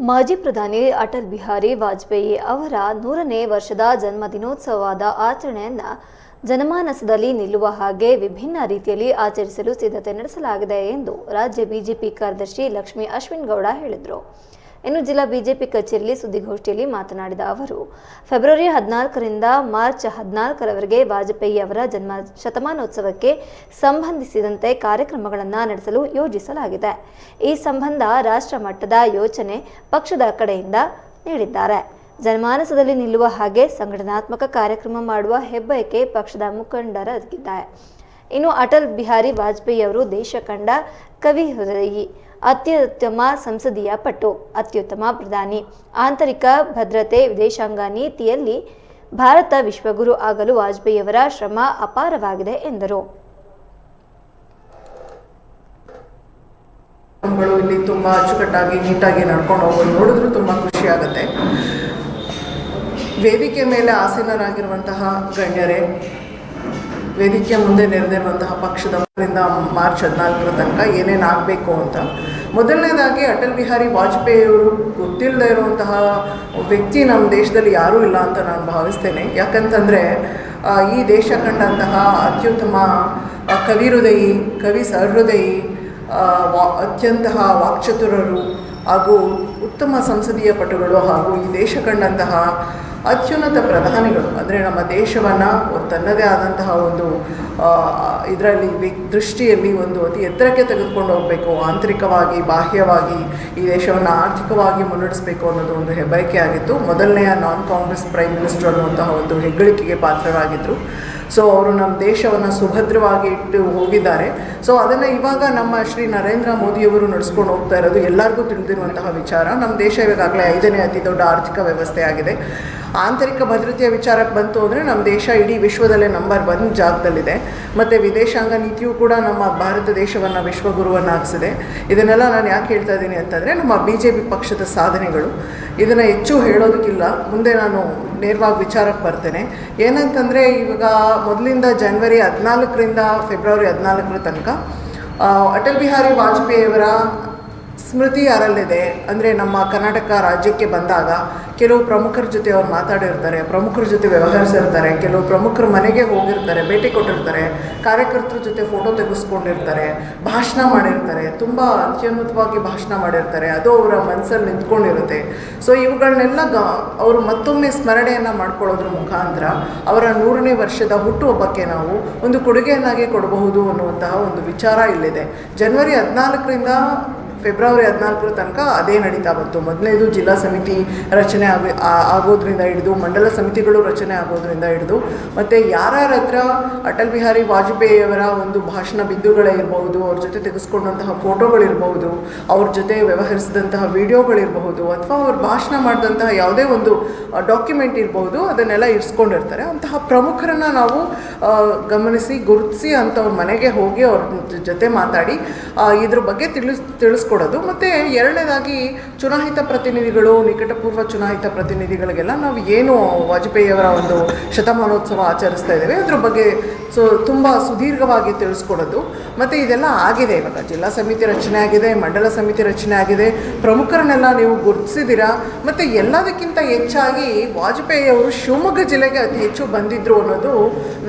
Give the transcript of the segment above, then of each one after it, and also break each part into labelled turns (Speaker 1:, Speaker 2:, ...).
Speaker 1: ಮಾಜಿ ಪ್ರಧಾನಿ ಅಟಲ್ ಬಿಹಾರಿ ವಾಜಪೇಯಿ ಅವರ ನೂರನೇ ವರ್ಷದ ಜನ್ಮದಿನೋತ್ಸವದ ಆಚರಣೆಯನ್ನು ಜನಮಾನಸದಲ್ಲಿ ನಿಲ್ಲುವ ಹಾಗೆ ವಿಭಿನ್ನ ರೀತಿಯಲ್ಲಿ ಆಚರಿಸಲು ಸಿದ್ಧತೆ ನಡೆಸಲಾಗಿದೆ ಎಂದು ರಾಜ್ಯ ಬಿಜೆಪಿ ಕಾರ್ಯದರ್ಶಿ ಲಕ್ಷ್ಮೀ ಅಶ್ವಿನ್ ಗೌಡ ಹೇಳಿದರು. ಇನ್ನು ಜಿಲ್ಲಾ ಬಿಜೆಪಿ ಕಚೇರಿಯಲ್ಲಿ ಸುದ್ದಿಗೋಷ್ಠಿಯಲ್ಲಿ ಮಾತನಾಡಿದ ಅವರು, ಫೆಬ್ರವರಿ ಹದಿನಾಲ್ಕರಿಂದ ಮಾರ್ಚ್ ಹದಿನಾಲ್ಕರವರೆಗೆ ವಾಜಪೇಯಿ ಅವರ ಜನ್ಮ ಶತಮಾನೋತ್ಸವಕ್ಕೆ ಸಂಬಂಧಿಸಿದಂತೆ ಕಾರ್ಯಕ್ರಮಗಳನ್ನು ನಡೆಸಲು ಯೋಜಿಸಲಾಗಿದೆ. ಈ ಸಂಬಂಧ ರಾಷ್ಟ್ರ ಮಟ್ಟದ ಯೋಚನೆ ಪಕ್ಷದ ಕಡೆಯಿಂದ ನೀಡಿದ್ದಾರೆ. ಜನಮಾನಸದಲ್ಲಿ ನಿಲ್ಲುವ ಹಾಗೆ ಸಂಘಟನಾತ್ಮಕ ಕಾರ್ಯಕ್ರಮ ಮಾಡುವ ಹೆಬ್ಬಯಕೆ ಪಕ್ಷದ ಮುಖಂಡರಾಗಿದ್ದಾರೆ ಇನ್ನು ಅಟಲ್ ಬಿಹಾರಿ ವಾಜಪೇಯಿ ಅವರು ದೇಶ ಕಂಡ ಕವಿ ಹೃದಯಿ. ಅತ್ಯುತ್ತಮ ಸಂಸದೀಯ ಪಟು, ಅತ್ಯುತ್ತಮ ಪ್ರಧಾನಿ. ಆಂತರಿಕ ಭದ್ರತೆ ವಿದೇಶಾಂಗ ನೀತಿಯಲ್ಲಿ ಭಾರತ ವಿಶ್ವಗುರು ಆಗಲು ವಾಜಪೇಯಿಯವರ ಶ್ರಮ ಅಪಾರವಾಗಿದೆ ಎಂದರು.
Speaker 2: ಇಲ್ಲಿ ತುಂಬ ಅಚ್ಚುಕಟ್ಟಾಗಿ ನೀಟಾಗಿ ನಡ್ಕೊಂಡು ನೋಡಿದ್ರು ತುಂಬ ಖುಷಿ ಆಗುತ್ತೆ. ವೇದಿಕೆ ಮೇಲೆ ಆಸೀನರಾಗಿರುವಂತಹ ಗಣ್ಯರೇ ವೇದಿಕೆ ಮುಂದೆ ನೆರೆದಿರುವಂತಹ ಪಕ್ಷದವರಿಂದ ಮಾರ್ಚ್ ಹದಿನಾಲ್ಕರ ತನಕ ಏನೇನು ಆಗಬೇಕು ಅಂತ. ಮೊದಲನೇದಾಗಿ ಅಟಲ್ ಬಿಹಾರಿ ವಾಜಪೇಯಿ ಅವರು ಗೊತ್ತಿಲ್ಲದೆ ಇರುವಂತಹ ವ್ಯಕ್ತಿ ನಮ್ಮ ದೇಶದಲ್ಲಿ ಯಾರೂ ಇಲ್ಲ ಅಂತ ನಾನು ಭಾವಿಸ್ತೇನೆ. ಯಾಕಂತಂದರೆ ಈ ದೇಶ ಕಂಡಂತಹ ಅತ್ಯುತ್ತಮ ಆ, ಕವಿ ಹೃದಯಿ ಕವಿ ಸಹೃದಯಿ ವಾ ಅತ್ಯಂತಹ ವಾಕ್ಚತುರರು ಹಾಗೂ ಉತ್ತಮ ಸಂಸದೀಯ ಪಟುಗಳು ಹಾಗೂ ಈ ದೇಶ ಕಂಡಂತಹ ಅತ್ಯುನ್ನತ ಪ್ರಧಾನಿಗಳು. ಅಂದರೆ ನಮ್ಮ ದೇಶವನ್ನು ತನ್ನದೇ ಆದಂತಹ ಒಂದು ಇದರಲ್ಲಿ ದೃಷ್ಟಿಯಲ್ಲಿ ಒಂದು ಅತಿ ಎತ್ತರಕ್ಕೆ ತೆಗೆದುಕೊಂಡು ಹೋಗಬೇಕು. ಆಂತರಿಕವಾಗಿ, ಬಾಹ್ಯವಾಗಿ ಈ ದೇಶವನ್ನು ಆರ್ಥಿಕವಾಗಿ ಮುನ್ನಡೆಸಬೇಕು ಅನ್ನೋದು ಒಂದು ಹೆಬ್ಬಯಕೆ ಆಗಿತ್ತು. ಮೊದಲನೆಯ ನಾನ್ ಕಾಂಗ್ರೆಸ್ ಪ್ರೈಮ್ ಮಿನಿಸ್ಟರ್ ಅನ್ನುವಂತಹ ಒಂದು ಹೆಗ್ಗಳಿಕೆಗೆ ಪಾತ್ರರಾಗಿದ್ದರು ಸೊ, ಅವರು ನಮ್ಮ ದೇಶವನ್ನು ಸುಭದ್ರವಾಗಿ ಇಟ್ಟು ಹೋಗಿದ್ದಾರೆ. ಸೊ, ಅದನ್ನು ಇವಾಗ ನಮ್ಮ ಶ್ರೀ ನರೇಂದ್ರ ಮೋದಿಯವರು ನಡೆಸ್ಕೊಂಡು ಹೋಗ್ತಾ ಇರೋದು ಎಲ್ಲರಿಗೂ ತಿಳಿದಿರುವಂತಹ ವಿಚಾರ. ನಮ್ಮ ದೇಶ ಇವಾಗಲೇ ಐದನೇ ಅತಿ ದೊಡ್ಡ ಆರ್ಥಿಕ ವ್ಯವಸ್ಥೆ ಆಗಿದೆ ಆಂತರಿಕ ಭದ್ರತೆಯ ವಿಚಾರಕ್ಕೆ ಬಂತು ಅಂದರೆ ನಮ್ಮ ದೇಶ ಇಡೀ ವಿಶ್ವದಲ್ಲೇ ನಂಬರ್ ಒನ್ ಜಾಗದಲ್ಲಿದೆ. ಮತ್ತು ವಿದೇಶಾಂಗ ನೀತಿಯೂ ಕೂಡ ನಮ್ಮ ಭಾರತ ದೇಶವನ್ನು ವಿಶ್ವಗುರುವನ್ನಾಗಿಸಿದೆ. ಇದನ್ನೆಲ್ಲ ನಾನು ಯಾಕೆ ಹೇಳ್ತಾ ಇದ್ದೀನಿ ಅಂತಂದರೆ ನಮ್ಮ ಬಿ ಜೆ ಪಿ ಪಕ್ಷದ ಸಾಧನೆಗಳು. ಇದನ್ನು ಹೆಚ್ಚು ಹೇಳೋದಕ್ಕಿಲ್ಲ. ಮುಂದೆ ನಾನು ನೇರವಾಗಿ ವಿಚಾರಕ್ಕೆ ಬರ್ತೇನೆ. ಏನಂತಂದರೆ ಇವಾಗ ಮೊದಲಿಂದ ಜನವರಿ ಹದಿನಾಲ್ಕರಿಂದ ಫೆಬ್ರವರಿ ಹದಿನಾಲ್ಕರ ತನಕ ಅಟಲ್ ಬಿಹಾರಿ ವಾಜಪೇಯಿಯವರ ಸ್ಮೃತಿ ಯಾರಲ್ಲಿದೆ ಅಂದರೆ ನಮ್ಮ ಕರ್ನಾಟಕ ರಾಜ್ಯಕ್ಕೆ ಬಂದಾಗ ಕೆಲವು ಪ್ರಮುಖರ ಜೊತೆ ಅವ್ರು ಮಾತಾಡಿರ್ತಾರೆ, ಪ್ರಮುಖರ ಜೊತೆ ವ್ಯವಹರಿಸಿರ್ತಾರೆ, ಕೆಲವು ಪ್ರಮುಖರ ಮನೆಗೆ ಹೋಗಿರ್ತಾರೆ, ಭೇಟಿ ಕೊಟ್ಟಿರ್ತಾರೆ, ಕಾರ್ಯಕರ್ತರ ಜೊತೆ ಫೋಟೋ ತೆಗೆಸ್ಕೊಂಡಿರ್ತಾರೆ, ಭಾಷಣ ಮಾಡಿರ್ತಾರೆ, ತುಂಬ ಅತ್ಯುನ್ನತವಾಗಿ ಭಾಷಣ ಮಾಡಿರ್ತಾರೆ, ಅದು ಅವರ ಮನಸ್ಸಲ್ಲಿ ನಿಂತ್ಕೊಂಡಿರುತ್ತೆ. ಸೊ ಇವುಗಳನ್ನೆಲ್ಲ ಗ, ಅವರು ಮತ್ತೊಮ್ಮೆ ಸ್ಮರಣೆಯನ್ನು ಮಾಡ್ಕೊಳ್ಳೋದ್ರ ಮುಖಾಂತರ ಅವರ ನೂರನೇ ವರ್ಷದ ಹುಟ್ಟುಹಬ್ಬಕ್ಕೆ ನಾವು ಒಂದು ಕೊಡುಗೆಯನ್ನಾಗಿ ಕೊಡಬಹುದು ಅನ್ನುವಂತಹ ಒಂದು ವಿಚಾರ ಇಲ್ಲಿದೆ. ಜನವರಿ ಹದಿನಾಲ್ಕರಿಂದ ಫೆಬ್ರವರಿ ಹದಿನಾಲ್ಕರ ತನಕ ಅದೇ ನಡೀತಾ ಬಂತು. ಮೊದಲನೇದು ಜಿಲ್ಲಾ ಸಮಿತಿ ರಚನೆ ಆಗ ಆಗೋದ್ರಿಂದ ಹಿಡಿದು, ಮಂಡಲ ಸಮಿತಿಗಳು ರಚನೆ ಆಗೋದ್ರಿಂದ ಹಿಡಿದು, ಮತ್ತು ಯಾರ್ಯಾರ ಹತ್ರ ಅಟಲ್ ಬಿಹಾರಿ ವಾಜಪೇಯಿಯವರ ಒಂದು ಭಾಷಣ ಬಿಂದುಗಳೇ ಇರಬಹುದು, ಅವ್ರ ಜೊತೆ ತೆಗೆಸ್ಕೊಂಡಂತಹ ಫೋಟೋಗಳಿರ್ಬಹುದು, ಅವ್ರ ಜೊತೆ ವ್ಯವಹರಿಸಿದಂತಹ ವಿಡಿಯೋಗಳಿರಬಹುದು, ಅಥವಾ ಅವ್ರು ಭಾಷಣ ಮಾಡಿದಂತಹ ಯಾವುದೇ ಒಂದು ಡಾಕ್ಯುಮೆಂಟ್ ಇರಬಹುದು, ಅದನ್ನೆಲ್ಲ ಇರಿಸ್ಕೊಂಡಿರ್ತಾರೆ. ಅಂತಹ ಪ್ರಮುಖರನ್ನು ನಾವು ಗಮನಿಸಿ, ಗುರುತಿಸಿ ಅಂಥವ್ರ ಮನೆಗೆ ಹೋಗಿ ಅವ್ರ ಜೊತೆ ಮಾತಾಡಿ ಇದ್ರ ಬಗ್ಗೆ ತಿಳಿಸ್ ತಿಳಿಸ್ಕೊಡೋದು ಮತ್ತು ಎರಡನೇದಾಗಿ ಚುನಾಯಿತ ಪ್ರತಿನಿಧಿಗಳು, ನಿಕಟಪೂರ್ವ ಚುನಾಯಿತ ಪ್ರತಿನಿಧಿಗಳಿಗೆಲ್ಲ ನಾವು ಏನು ವಾಜಪೇಯಿಯವರ ಒಂದು ಶತಮಾನೋತ್ಸವ ಆಚರಿಸ್ತಾ ಇದ್ದೇವೆ, ಅದ್ರ ಬಗ್ಗೆ ಸೊ ತುಂಬ ಸುದೀರ್ಘವಾಗಿ ತಿಳಿಸ್ಕೊಡೋದು. ಮತ್ತು ಇದೆಲ್ಲ ಆಗಿದೆ ಇವಾಗ. ಜಿಲ್ಲಾ ಸಮಿತಿ ರಚನೆ ಆಗಿದೆ, ಮಂಡಲ ಸಮಿತಿ ರಚನೆ ಆಗಿದೆ. ಪ್ರಮುಖರನ್ನೆಲ್ಲ ನೀವು ಗುರುತಿಸಿದ್ದೀರಾ? ಮತ್ತು ಎಲ್ಲದಕ್ಕಿಂತ ಹೆಚ್ಚಾಗಿ ವಾಜಪೇಯಿ ಅವರು ಶಿವಮೊಗ್ಗ ಜಿಲ್ಲೆಗೆ ಅತಿ ಹೆಚ್ಚು ಬಂದಿದ್ದರು ಅನ್ನೋದು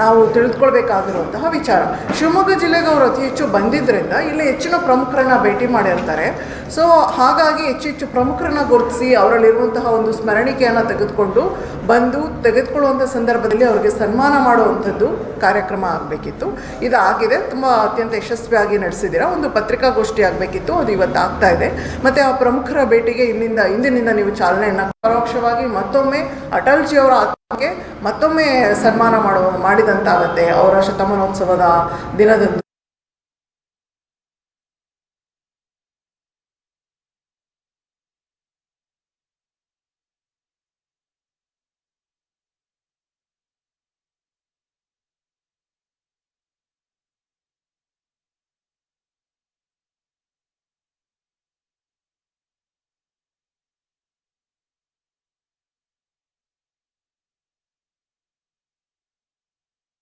Speaker 2: ನಾವು ತಿಳಿದುಕೊಳ್ಬೇಕಾಗಿರುವಂತಹ ವಿಚಾರ. ಶಿವಮೊಗ್ಗ ಜಿಲ್ಲೆಗೆ ಅವರು ಅತಿ ಹೆಚ್ಚು ಬಂದಿದ್ದರಿಂದ ಇಲ್ಲಿ ಹೆಚ್ಚಿನ ಪ್ರಮುಖರನ್ನ ಭೇಟಿ ಮಾಡಿರ್ತಾರೆ ಸೊ ಹಾಗಾಗಿ ಹೆಚ್ಚು ಹೆಚ್ಚು ಪ್ರಮುಖರನ್ನ ಗುರುತಿಸಿ ಅವರಲ್ಲಿರುವಂತಹ ಒಂದು ಸ್ಮರಣಿಕೆಯನ್ನು ತೆಗೆದುಕೊಂಡು ಬಂದು ತೆಗೆದುಕೊಳ್ಳುವಂಥ ಸಂದರ್ಭದಲ್ಲಿ ಅವರಿಗೆ ಸನ್ಮಾನ ಮಾಡುವಂಥದ್ದು ಕಾರ್ಯಕ್ರಮ ಆಗಬೇಕಿತ್ತು. ಇದು ಆಗಿದೆ. ತುಂಬ ಅತ್ಯಂತ ಯಶಸ್ವಿಯಾಗಿ ನಡೆಸಿದ್ದೀರಾ. ಒಂದು ಪತ್ರಿಕಾಗೋಷ್ಠಿ ಆಗಬೇಕಿತ್ತು. ಅದು ಇವತ್ತು ಆಗ್ತಾ ಇದೆ. ಮತ್ತು ಆ ಪ್ರಮುಖರ ಭೇಟಿಗೆ ಇಲ್ಲಿಂದ ಇಂದಿನಿಂದ ನೀವು ಚಾಲನೆಯನ್ನು ಪರೋಕ್ಷವಾಗಿ ಮತ್ತೊಮ್ಮೆ ಅಟಲ್ಜಿ ಅವರ ಆತ್ಮಕ್ಕೆ ಮತ್ತೊಮ್ಮೆ ಸನ್ಮಾನ ಮಾಡುವ, ಮಾಡಿದಂತಾಗತ್ತೆ. ಅವರ ಶತಮಾನೋತ್ಸವದ ದಿನದಂದು.